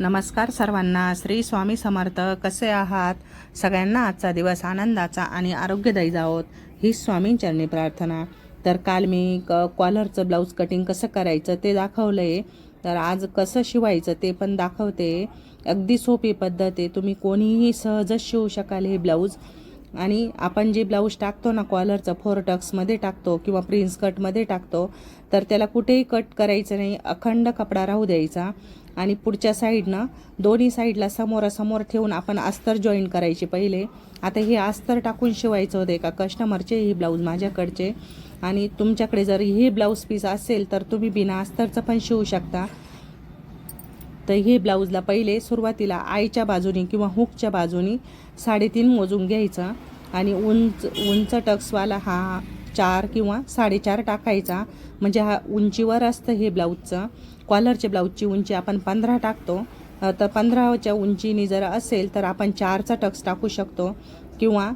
नमस्कार सर्वांना. श्री स्वामी समर्थ कसे आहात? सगळ्यांना आजचा दिवस आनंदाचा आणि आरोग्यदायी जावोत ही स्वामींचरणी प्रार्थना. तर काल मी क कॉलरचं ब्लाऊज कटिंग कसं करायचं ते दाखवलं आहे तर आज कसं शिवायचं ते पण दाखवते. अगदी सोपी पद्धत आहे. तुम्ही कोणीही सहजच शिवू शकाल हे ब्लाऊज आणि आपण जे ब्लाऊज टाकतो ना कॉलरचं फोर टक्समध्ये टाकतो किंवा प्रिन्स कटमध्ये टाकतो तर त्याला कुठेही कट करायचं नाही. अखंड कपडा राहू द्यायचा. आणि पुढच्या साईडनं दोन्ही साईडला समोरासमोर ठेवून आपण अस्तर जॉईन करायचे पहिले. आता हे अस्तर टाकून शिवायचं होते का कस्टमरचे ही ब्लाऊज माझ्याकडचे. आणि तुमच्याकडे जर हे ब्लाऊज पीस असेल तर तुम्ही बिना अस्तरचं पण शिवू शकता. तर हे ब्लाऊजला पहिले सुरुवातीला आईच्या बाजूनी किंवा हुकच्या बाजूनी साडेतीन मोजून घ्यायचं. आणि उंच उंच टक्सवाला हा चार किंवा साडेचार टाकायचा. म्हणजे हा उंचीवर असतं हे ब्लाऊजचं. कॉलरच्या ब्लाऊजची उंची आपण पंधरा टाकतो. तर पंधराच्या उंचीनी जर असेल तर आपण चारचा टक्स टाकू शकतो. किंवा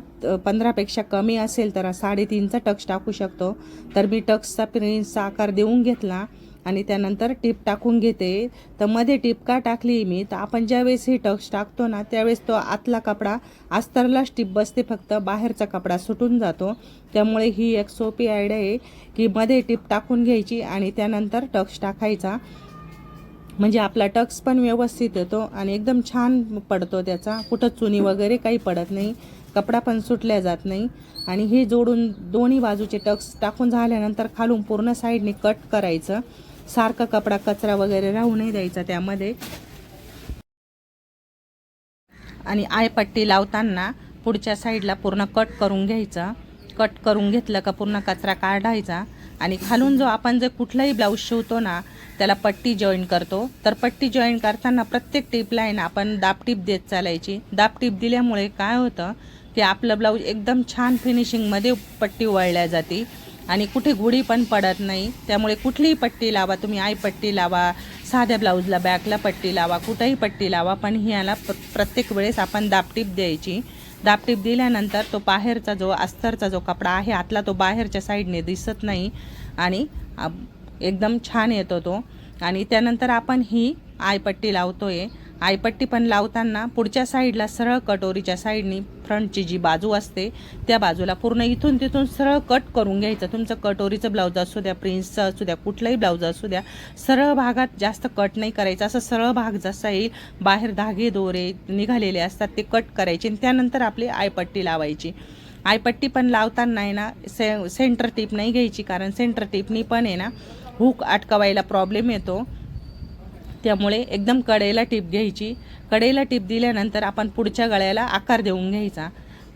पंधरापेक्षा कमी असेल तर साडेतीनचा टक्स टाकू शकतो. तर मी टक्सचा प्रिन्सचा आकार देऊन घेतला. आणि त्यानंतर टीप टाकून घेते. तर मध्ये टीप का टाकली मी? तर आपण ज्यावेळेस ही टक्स टाकतो ना त्यावेळेस तो आतला कपडा अस्तरलाच टीप बसते फक्त. बाहेरचा कपडा सुटून जातो. त्यामुळे ही एक सोपी आयडिया आहे की मध्ये टीप टाकून घ्यायची आणि त्यानंतर टक्स टाकायचा. म्हणजे आपला टक्स पण व्यवस्थित येतो आणि एकदम छान पडतो त्याचा. कुठं चुनी वगैरे काही पडत नाही. कपडा पण सुटल्या जात नाही. आणि हे जोडून दोन्ही बाजूचे टक्स टाकून झाल्यानंतर खालून पूर्ण साईडने कट करायचं. सारखा कपडा कचरा वगैरे राहू नाही द्यायचा त्यामध्ये. आणि आयपट्टी लावताना पुढच्या साईडला पूर्ण कट करून घ्यायचं. कट करून घेतलं का पूर्ण कचरा काढायचा. आणि खालून जो आपण जर कुठलाही ब्लाऊज शिवतो ना त्याला पट्टी जॉईन करतो. तर पट्टी जॉईन करताना प्रत्येक टिपला आहे ना आपण दाबटीप देत चालायची. दाबटीप दिल्यामुळे काय होतं की आपलं ब्लाऊज एकदम छान फिनिशिंगमध्ये पट्टी वळल्या जाते. आणि कुठे गुढी पण पडत नाही. त्यामुळे कुठलीही पट्टी लावा तुम्ही आई पट्टी लावा साध्या ब्लाऊजला बॅकला पट्टी लावा कुठंही पट्टी लावा पण ह्याला प प्रत्येक वेळेस आपण दापटीप द्यायची. दापटीप दिल्यानंतर तो बाहेरचा जो अस्तरचा जो कपडा आहे आतला तो बाहेरच्या साईडने दिसत नाही आणि एकदम छान येतो तो. आणि त्यानंतर आपण ही आयपट्टी लावतो आहे आयपट्टी पण लावताना पुढच्या साईडला सरळ कटोरीच्या साईडनी फ्रंटची जी बाजू असते त्या बाजूला पूर्ण इथून तिथून सरळ कट करून घ्यायचं. तुमचं कटोरीचं ब्लाऊज असू द्या प्रिन्सचं असू द्या कुठलाही ब्लाऊज असू द्या सरळ भागात जास्त कट नाही करायचं. असं सरळ भाग जसा येईल बाहेर धागे दोरे निघालेले असतात ते कट करायचे आणि त्यानंतर आपली आयपट्टी लावायची. आयपट्टी पण लावताना आहे ना से सेंटर टीप नाही घ्यायची कारण सेंटर टीपनी पण आहे ना हुक अटकवायला प्रॉब्लेम येतो. त्यामुळे एकदम कडेला टीप घ्यायची. कडेला टीप दिल्यानंतर आपण पुढच्या गळ्याला आकार देऊन घ्यायचा.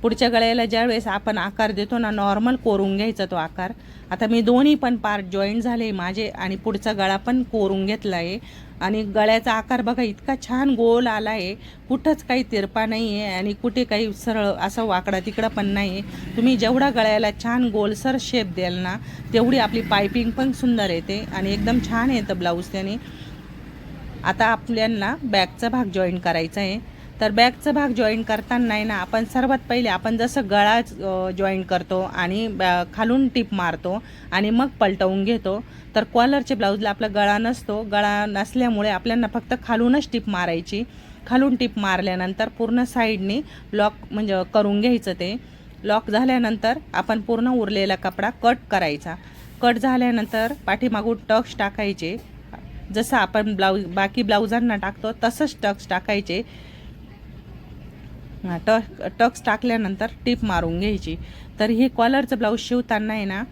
पुढच्या गळ्याला ज्यावेळेस आपण आकार देतो ना नॉर्मल कोरून घ्यायचा तो आकार. आता मी दोन्ही पण पार्ट जॉईंट झाले माझे आणि पुढचा गळा पण कोरून घेतला आहे. आणि गळ्याचा आकार बघा इतका छान गोल आला आहे कुठंच काही तिरपा नाही आहे आणि कुठे काही सरळ असं वाकडा तिकडं पण नाही आहे तुम्ही जेवढा गळ्याला छान गोलसर शेप द्याल ना तेवढी आपली पायपिंग पण सुंदर येते आणि एकदम छान येतं ब्लाऊज त्याने. आता आपल्याला बॅगचा भाग जॉईन करायचा आहे. तर बॅगचा भाग जॉईन करताना आहे ना आपण सर्वात पहिले आपण जसं गळा जॉईन करतो आणि बॅ- खालून टीप मारतो आणि मग पलटवून घेतो. तर कॉलरचे ब्लाऊजला आपला गळा नसतो. गळा नसल्यामुळे आपल्याला फक्त खालूनच टीप मारायची. खालून टीप मारल्यानंतर पूर्ण साईडने लॉक म्हणजे करून घ्यायचं ते. लॉक झाल्यानंतर आपण पूर्ण उरलेला कपडा कट करायचा. कट झाल्यानंतर पाठीमागून टक्स टाकायचे. जसं आपण ब्लाऊज बाकी ब्लाऊजांना टाकतो तसंच टक्स टाकायचे. ट टक्स टाकल्यानंतर टीप मारून घ्यायची. तर ही कॉलरचं ब्लाऊज शिवताना आहे ना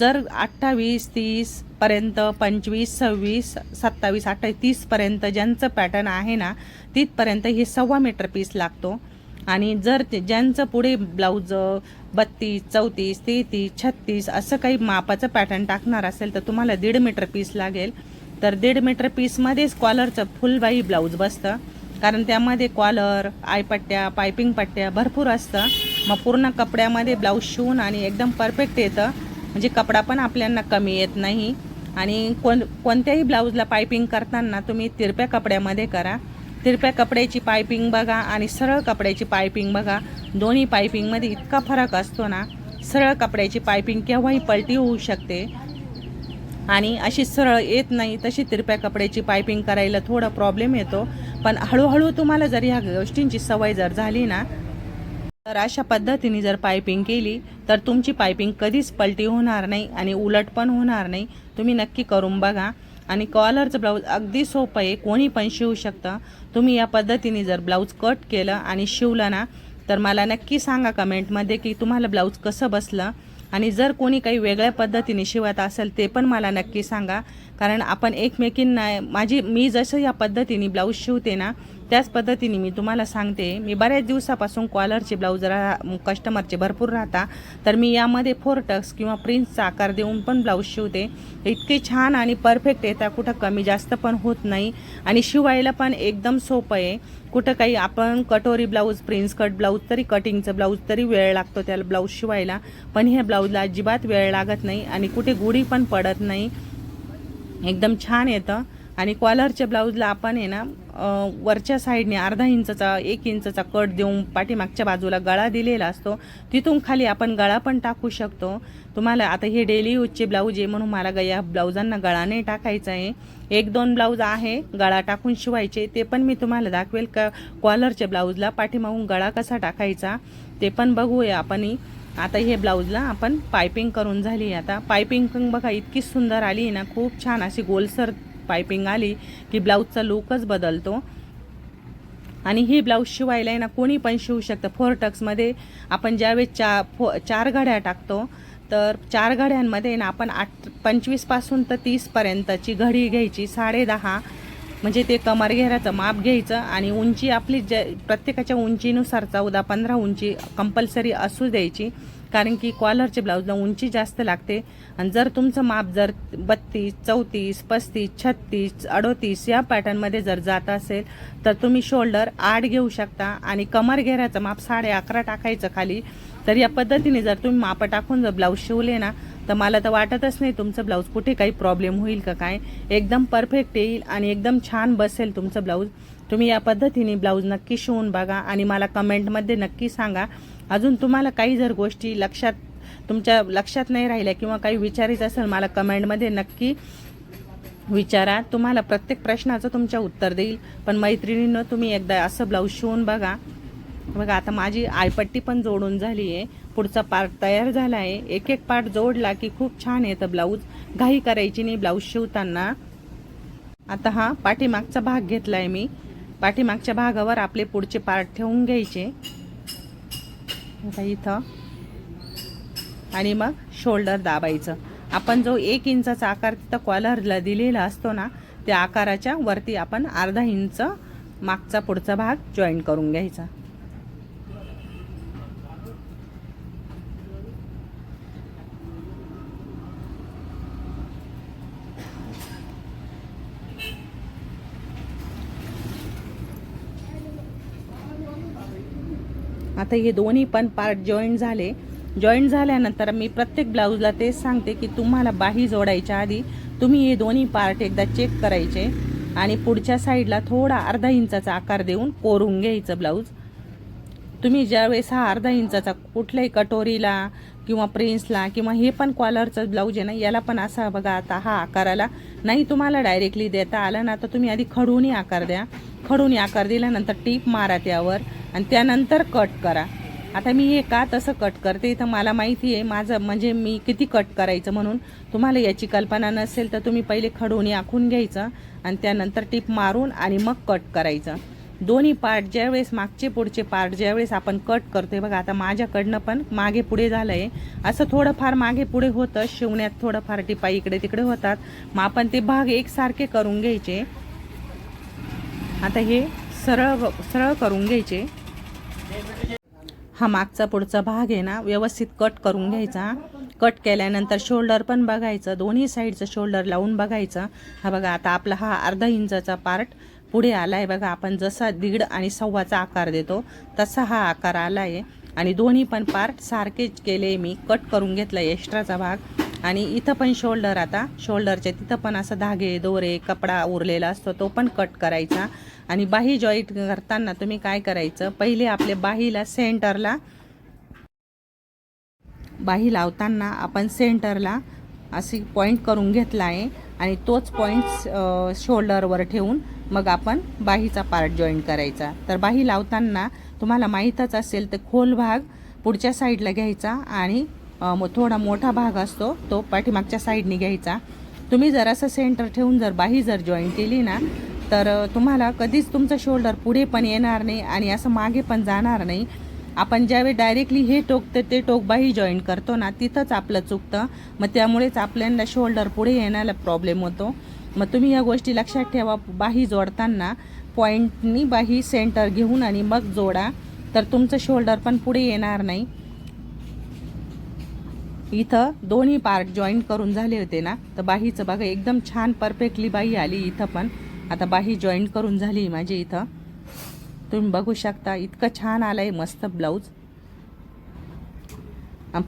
जर अठ्ठावीस तीसपर्यंत पंचवीस सव्वीस सत्तावीस अठ्ठावीस तीसपर्यंत ज्यांचं पॅटर्न आहे ना तिथपर्यंत हे सव्वा मीटर पीस लागतो. आणि जर ते ज्यांचं पुढे ब्लाऊज बत्तीस चौतीस तेहतीस छत्तीस असं काही मापाचं पॅटर्न टाकणार असेल तर तुम्हाला दीड मीटर पीस लागेल. तर दीड मीटर पीसमध्येच कॉलरचं फुलबाई ब्लाऊज बसतं. कारण त्यामध्ये कॉलर आयपट्ट्या पायपिंग पट्ट्या भरपूर असतं. मग पूर्ण कपड्यामध्ये ब्लाऊज शिवून आणि एकदम परफेक्ट येतं. म्हणजे कपडा पण आपल्यांना कमी येत नाही. आणि कोण कोणत्याही ब्लाऊजला पायपिंग करताना तुम्ही तिरप्या कपड्यामध्ये करा. तिरप्या कपड्याची पायपिंग बघा आणि सरळ कपड्याची पायपिंग बघा. दोन्ही पायपिंगमध्ये इतका फरक असतो ना सरळ कपड्याची पायपिंग केव्हाही पलटी होऊ शकते. आणि अशी सरळ येत नाही तशी तिरप्या कपड्याची पायपिंग करायला थोडा प्रॉब्लेम येतो. पण हळूहळू तुम्हाला जर ह्या गोष्टींची सवय जर झाली ना तर अशा पद्धतीने जर पायपिंग केली तर तुमची पायपिंग कधीच पलटी होणार नाही आणि उलट पण होणार नाही. तुम्ही नक्की करून बघा. आणि कॉलरचं ब्लाऊज अगदी सोपं आहे कोणी पण शिवू शकतं. तुम्ही या पद्धतीने जर ब्लाऊज कट केलं आणि शिवलं ना तर मला नक्की सांगा कमेंटमध्ये की तुम्हाला ब्लाऊज कसं बसलं. आणि जर कोणी काही वेगळ्या पद्धतीने शिवत असेल ते पण मला नक्की सांगा. कारण आपण एकमेकींना माझी मी जसं या पद्धतीने ब्लाऊज शिवते ना त्याच पद्धतीने मी तुम्हाला सांगते मी बऱ्याच दिवसापासून कॉलरचे ब्लाऊज रा कस्टमरचे भरपूर राहता तर मी यामध्ये फोर टक्स किंवा प्रिन्सचा आकार देऊन पण ब्लाऊज शिवते. इतके छान आणि परफेक्ट येतात कुठं कमी जास्त पण होत नाही. आणि शिवायला पण एकदम सोपं आहे. कुठं काही आपण कटोरी ब्लाऊज प्रिन्स कट ब्लाऊज तरी कटिंगचं ब्लाऊज तरी वेळ लागतो त्याला ब्लाऊज शिवायला. पण ह्या ब्लाऊजला अजिबात वेळ लागत नाही आणि कुठे गुढी पण पडत नाही. एकदम छान येतं. आणि कॉलरच्या ब्लाऊजला आपण आहे ना वरच्या साईडने अर्धा इंचचा एक इंचचा कट देऊन पाठीमागच्या बाजूला गळा दिलेला असतो. तिथून खाली आपण गळा पण टाकू शकतो. तुम्हाला आता हे डेली यूजचे ब्लाऊज आहे म्हणून मला ग- या ब्लाऊजांना गळा नाही टाकायचा आहे. एक दोन ब्लाऊज आहे गळा टाकून शिवायचे. ते पण मी तुम्हाला दाखवेल का कॉलरच्या ब्लाऊजला पाठीमागून गळा कसा टाकायचा ते पण बघूया आपण आता हे ब्लाऊजला आपण पायपिंग करून झाली आता पायपिंग बघा इतकी सुंदर आली ना खूप छान अशी गोलसर पायपिंग आली की ब्लाऊजचा लुकच बदलतो. आणि ही ब्लाऊज शिवायला आहे ना कोणी पण शिवू शकतं. फोर टक्समध्ये आपण ज्यावेळेस चा फो चार घड्या टाकतो तर चार घड्यांमध्ये ना आपण आठ पंचवीसपासून तर तीसपर्यंतची घडी घ्यायची साडे दहा म्हणजे ते कमर घेराचं माप घ्यायचं आणि उंची आपली ज प्रत्येकाच्या उंचीनुसार चौदा पंधरा उंची कंपल्सरी असू द्यायची. कारण की कॉलरचे ब्लाऊजला उंची जास्त लागते. आणि जर तुमचं माप जर बत्तीस चौतीस पस्तीस छत्तीस अडोतीस या पॅटर्नमध्ये जर जात असेल तर तुम्ही शोल्डर आठ घेऊ शकता आणि कमर घेऱ्याचं माप साडे अकरा टाकायचं खाली. तर या पद्धतीने जर तुम्ही माप टाकून जर ब्लाऊज शिवले ना तर मला तर वाटतच नाही तुमचं ब्लाऊज कुठे काही प्रॉब्लेम होईल का काय. एकदम परफेक्ट येईल आणि एकदम छान बसेल तुमचं ब्लाऊज तुम्ही या पद्धतीने ब्लाऊज नक्की शिवून बघा आणि मला कमेंटमध्ये नक्की सांगा. अजून तुम्हाला काही जर गोष्टी लक्षात तुमच्या लक्षात नाही राहिल्या किंवा काही विचारायचं असेल मला कमेंटमध्ये नक्की विचारा. तुम्हाला प्रत्येक प्रश्नाचं तुमच्या उत्तर देईल. पण मैत्रिणीनं तुम्ही एकदा असं ब्लाऊज शिवून बघा. बघा आता माझी आयपट्टी पण जोडून झाली आहे पुढचा पार्ट तयार झाला आहे एक एक पार्ट जोडला की खूप छान येतं ब्लाऊज. घाई करायची नाही ब्लाऊज शिवताना. आता हा पाठीमागचा भाग घेतला आहे मी. पाठीमागच्या भागावर आपले पुढचे पार्ट ठेवून घ्यायचे. आता इथं. आणि मग शोल्डर दाबायचं. आपण जो एक इंचाचा आकार तिथं कॉलरला दिलेला असतो ना त्या आकाराच्या वरती आपण अर्धा इंच मागचा पुढचा भाग जॉईन करून घ्यायचा. आता हे दोन्ही पण पार्ट जॉईन झाले. जॉईन झाल्यानंतर मी प्रत्येक ब्लाऊजला तेच सांगते की तुम्हाला बाही जोडायच्या आधी तुम्ही हे दोन्ही पार्ट एकदा चेक करायचे आणि पुढच्या साईडला थोडा अर्धा इंचाचा आकार देऊन कोरून घ्यायचं ब्लाऊज तुम्ही ज्यावेळेस हा अर्धा इंचाचा कुठल्याही कटोरीला किंवा प्रिन्सला किंवा हे पण कॉलरचं ब्लाऊज आहे ना याला पण असा बघा आता हा आकाराला. नाही तुम्हाला डायरेक्टली देता आला ना तर तुम्ही आधी खडूनही आकार द्या. खडूनी आकार दिल्यानंतर टीप मारा त्यावर. आणि त्यानंतर कट करा. आता मी हे का तसं कट करते इथं मला माहिती आहे माझं म्हणजे मी किती कट करायचं म्हणून. तुम्हाला याची कल्पना नसेल तर तुम्ही पहिले खडूनी आखून घ्यायचं आणि त्यानंतर टीप मारून आणि मग कट करायचं. दोन्ही पार्ट ज्यावेळेस मागचे पुढचे पार्ट ज्यावेळेस आपण कट करतोय बघा आता माझ्याकडनं पण मागे पुढे झालं आहे असं थोडंफार मागे पुढे होतं शिवण्यात थोडंफार टिपा इकडे तिकडे होतात. मग आपण ते भाग एकसारखे करून घ्यायचे. आता हे सरळ सरळ करून घ्यायचे. हा मागचा पुढचा भाग आहे ना व्यवस्थित कट करून घ्यायचा. कट केल्यानंतर शोल्डर पण बघायचं दोन्ही साईडचं शोल्डर लावून बघायचं. हा बघा आता आपला हा अर्धा इंचाचा पार्ट पुढे आला आहे बघा. आपण जसा दीड आणि सव्वाचा आकार देतो तसा हा आकार आला आहे आणि दोन्ही पण पार्ट सारखेच केले मी. कट करून घेतला एक्स्ट्राचा भाग. आणि इथं पण शोल्डर आता. शोल्डरच्या तिथं पण असं धागे दोरे कपडा उरलेला असतो तो पण कट करायचा. आणि बाही जॉईंट करताना तुम्ही काय करायचं? पहिले आपले बाहीला सेंटरला बाही लावताना आपण सेंटरला अशी पॉईंट करून घेतला आहे. आणि तोच पॉईंट शोल्डरवर ठेवून मग आपण बाहीचा पार्ट जॉईन करायचा. तर बाही लावताना तुम्हाला माहीतच असेल तर खोल भाग पुढच्या साईडला घ्यायचा आणि थोडा मोठा भाग असतो तो पाठीमागच्या साईडने घ्यायचा. तुम्ही जर असं सेंटर ठेवून जर बाही जर जॉईन केली ना तर तुम्हाला कधीच तुमचं शोल्डर पुढे पण येणार नाही आणि असं मागे पण जाणार नाही. आपण ज्यावेळी डायरेक्टली हे टोक ते ते टोक बाही जॉईन करतो ना तिथंच आपलं चुकतं. मग त्यामुळेच आपल्याला शोल्डर पुढे येण्याला प्रॉब्लेम होतो. मग तुम्ही या गोष्टी लक्षात ठेवा बाही जोडताना पॉईंटनी बाही सेंटर घेऊन आणि मग जोडा. तर तुमचं शोल्डर पण पुढे येणार नाही. इथं दोन्ही पार्ट जॉईन करून झाले होते ना. तर बाहीचं बघा एकदम छान परफेक्टली बाही आली इथं पण. आता बाही जॉईन करून झाली माझी इथं. तुम्ही बघू शकता इतकं छान आलं आहे मस्त ब्लाऊज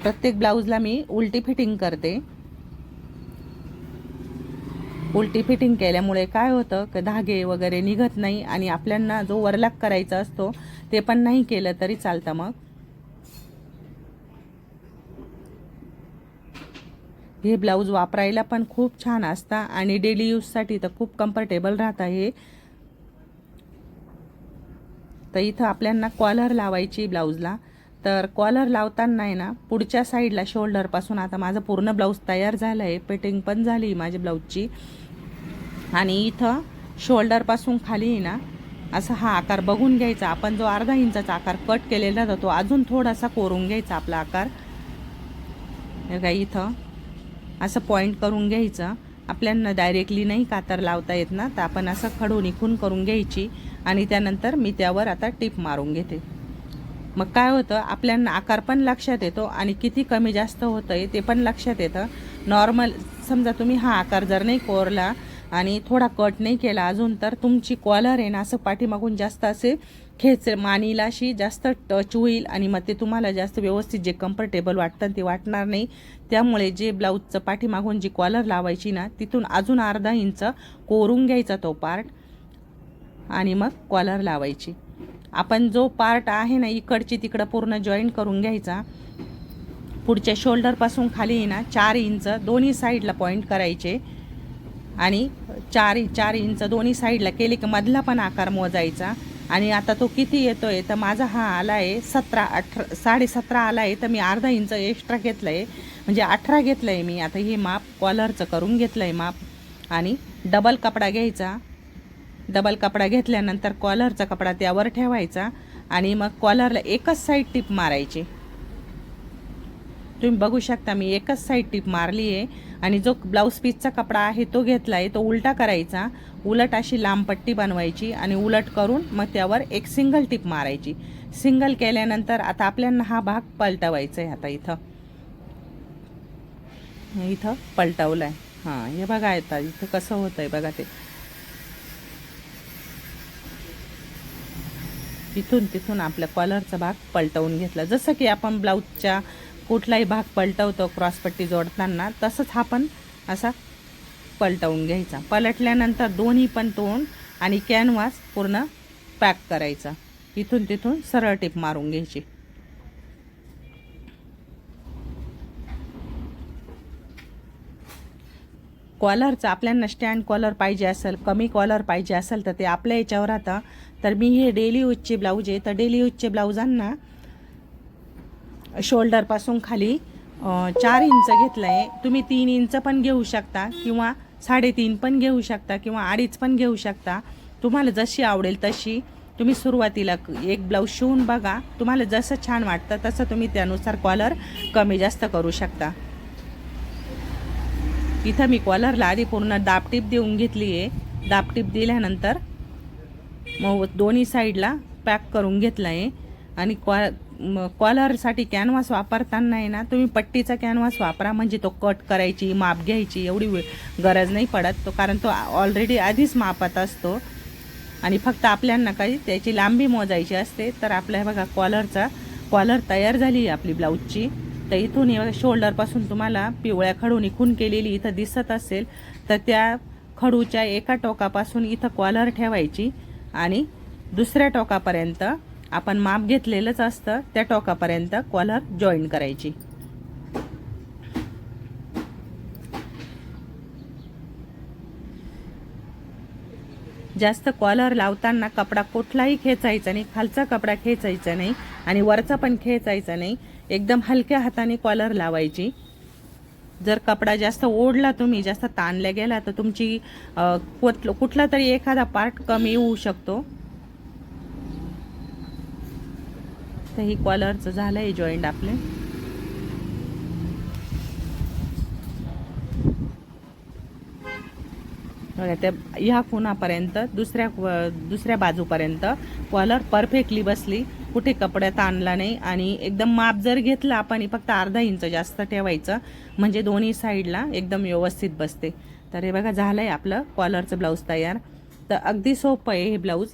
प्रत्येक ब्लाऊजला मी उलटी फिटिंग करते. उलटी फिटिंग केल्यामुळे काय होतं का धागे वगैरे निघत नाही आणि आपल्यांना जो वरलाक करायचा असतो ते पण नाही केलं तरी चालतं मग. हे ब्लाऊज वापरायला पण खूप छान असता आणि डेली यूजसाठी तर खूप कम्फर्टेबल राहतं हे. तर इथं आपल्यांना कॉलर लावायची ब्लाऊजला. तर कॉलर लावताना आहे ना पुढच्या साईडला शोल्डरपासून आता माझं पूर्ण ब्लाऊज तयार झालं आहे. पेटिंग पण झाली माझ्या ब्लाऊजची. आणि इथं शोल्डरपासून खाली ना असा हा आकार बघून घ्यायचा. आपण जो अर्धा इंचाचा आकार कट केलेला होता तो अजून थोडासा कोरून घ्यायचा आपला आकार. हे इथं. असं पॉईंट करून घ्यायचं. आपल्यांना डायरेक्टली नाही कातर लावता येत ना तर आपण असं खडून इकून करून घ्यायची आणि त्यानंतर मी त्यावर आता टिप मारून घेते. मग काय होतं आपल्यांना आकार पण लक्षात येतो आणि किती कमी जास्त होतं आहे ते पण लक्षात येतं. नॉर्मल समजा तुम्ही हा आकार जर नाही कोरला आणि थोडा कट नाही केला अजून तर तुमची कॉलर आहे ना असं पाठीमागून जास्त असे खेच मानीला अशी जास्त टच होईल आणि मग ते तुम्हाला जास्त व्यवस्थित जे कम्फर्टेबल वाटतं ते वाटणार नाही. त्यामुळे जे ब्लाऊजचं पाठीमागून जी कॉलर लावायची ना तिथून अजून अर्धा इंच कोरून घ्यायचा तो पार्ट आणि मग कॉलर लावायची. आपण जो पार्ट आहे ना इकडची तिकडं पूर्ण जॉईन करून घ्यायचा. पुढच्या शोल्डरपासून खाली ना चार इंच दोन्ही साईडला पॉईंट करायचे. आणि चार चार इंच दोन्ही साईडला केले की मधला पण आकार मोजायचा. आणि आता तो किती येतो आहे तर माझा हा आला आहे सतरा अठरा साडेसतरा आला आहे तर मी अर्धा इंच एक्स्ट्रा घेतलं आहे म्हणजे अठरा घेतलं आहे मी. आता हे माप कॉलरचं करून घेतलं आहे माप. आणि डबल कपडा घ्यायचा. डबल कपडा घेतल्यानंतर कॉलरचा कपडा त्यावर ठेवायचा. आणि मग कॉलरला एकच साईड टिप मारायची. तुम्ही बघू शकता मी एकच साईड टिप मारली आहे आणि जो ब्लाऊज पीसचा कपडा आहे तो घेतला आहे तो उलटा करायचा. उलट अशी लांब पट्टी बनवायची आणि उलट करून मग त्यावर एक सिंगल टिप मारायची. सिंगल केल्यानंतर आता आपल्याला हा भाग पलटवायचा आहे आता इथं. इथं पलटवलं आहे हां हे बघा आता इथं कसं होतं आहे बघा ते. तिथून तिथून आपल्या कॉलरचा भाग पलटवून घेतला. जसं की आपण ब्लाऊजच्या कुठलाही भाग पलटवतो क्रॉसपट्टी जोडताना तसंच हा पण असा पलटवून घ्यायचा. पलटल्यानंतर दोन्ही पण तोंड आणि कॅनव्हास पूर्ण पॅक करायचा. इथून तिथून सरळ टिप मारून घ्यायची. कॉलरचं आपल्याला स्टँड कॉलर पाहिजे असेल कमी कॉलर पाहिजे असेल तर ते आपल्या याच्यावर राहतं. तर मी हे डेली यूजचे ब्लाऊज आहे. तर डेली यूजचे ब्लाऊजांना शोल्डरपासून खाली चार इंच घेतलं आहे तुम्ही तीन इंच पण घेऊ शकता किंवा साडेतीन पण घेऊ शकता किंवा अडीच पण घेऊ शकता. तुम्हाला जशी आवडेल तशी तुम्ही सुरुवातीला एक ब्लाऊज शिवून बघा. तुम्हाला जसं छान वाटतं तसं तुम्ही त्यानुसार कॉलर कमी जास्त करू शकता. इथं मी कॉलरला आधी पूर्ण दापटीप देऊन घेतली आहे दापटीप दिल्यानंतर मग दोन्ही साईडला पॅक करून घेतलं आहे आणि कॉ कॉलरसाठी कॅनव्हास वापरताना आहे ना तुम्ही पट्टीचा कॅनव्हास वापरा. म्हणजे तो कट करायची माप घ्यायची एवढी गरज नाही पडत. तो कारण तो ऑलरेडी आधीच मापात असतो. आणि फक्त आपल्यांना काही त्याची लांबी मोजायची असते. तर आपल्या बघा कॉलरचा कॉलर तयार झाली आहे आपली ब्लाऊजची. तर इथून बघा शोल्डरपासून तुम्हाला पिवळ्या खडून खून केलेली इथं दिसत असेल. तर त्या खडूच्या एका टोकापासून इथं कॉलर ठेवायची. आणि दुसऱ्या टोकापर्यंत आपण माप घेतलेलंच असतं त्या टोकापर्यंत कॉलर जॉईन करायची. जास्त कॉलर लावताना कपडा कुठलाही खेचायचा नाही खालचा कपडा खेचायचा नाही आणि वरचा पण खेचायचा नाही. एकदम हलक्या हाताने कॉलर लावायची. जर कपडा जास्त ओढला तुम्ही जास्त ताणला गेला तर तुमची कुठला तरी एखादा पार्ट कमी होऊ शकतो. तर ही कॉलरचं झालं आहे जॉईंट आपले त्या ह्या खुणापर्यंत दुसऱ्या दुसऱ्या बाजूपर्यंत. कॉलर परफेक्टली बसली. कुठे कपड्यात आणला नाही. आणि एकदम माप जर घेतला आपण फक्त अर्धा इंच जास्त ठेवायचं. म्हणजे दोन्ही साईडला एकदम व्यवस्थित बसते. तर हे बघा झालं आहे आपलं कॉलरचं ब्लाऊज तयार. तर अगदी सोपं आहे हे ब्लाऊज.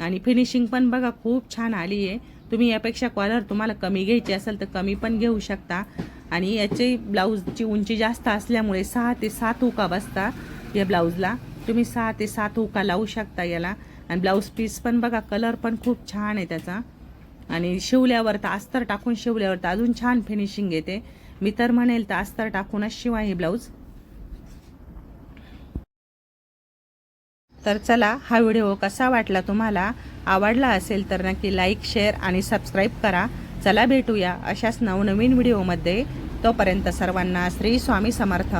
आणि फिनिशिंग पण बघा खूप छान आली आहे तुम्ही यापेक्षा कॉलर तुम्हाला कमी घ्यायची असेल तर कमी पण घेऊ शकता. आणि याची ब्लाऊजची उंची जास्त असल्यामुळे सहा ते सात उका बसता या ब्लाऊजला तुम्ही सहा ते सात उका लावू शकता याला. आणि ब्लाऊज पीस पण बघा कलर पण खूप छान आहे त्याचा. आणि शिवल्यावर तर अस्तर टाकून शिवल्यावर तर अजून छान फिनिशिंग येते. मी तर म्हणेल तर अस्तर टाकूनच शिवा हे ब्लाऊज तर चला हा व्हिडिओ कसा वाटला तुम्हाला? आवडला असेल तर नक्की लाईक शेअर आणि सबस्क्राईब करा. चला भेटूया अशाच नवनवीन व्हिडिओमध्ये तोपर्यंत सर्वांना श्री स्वामी समर्थ.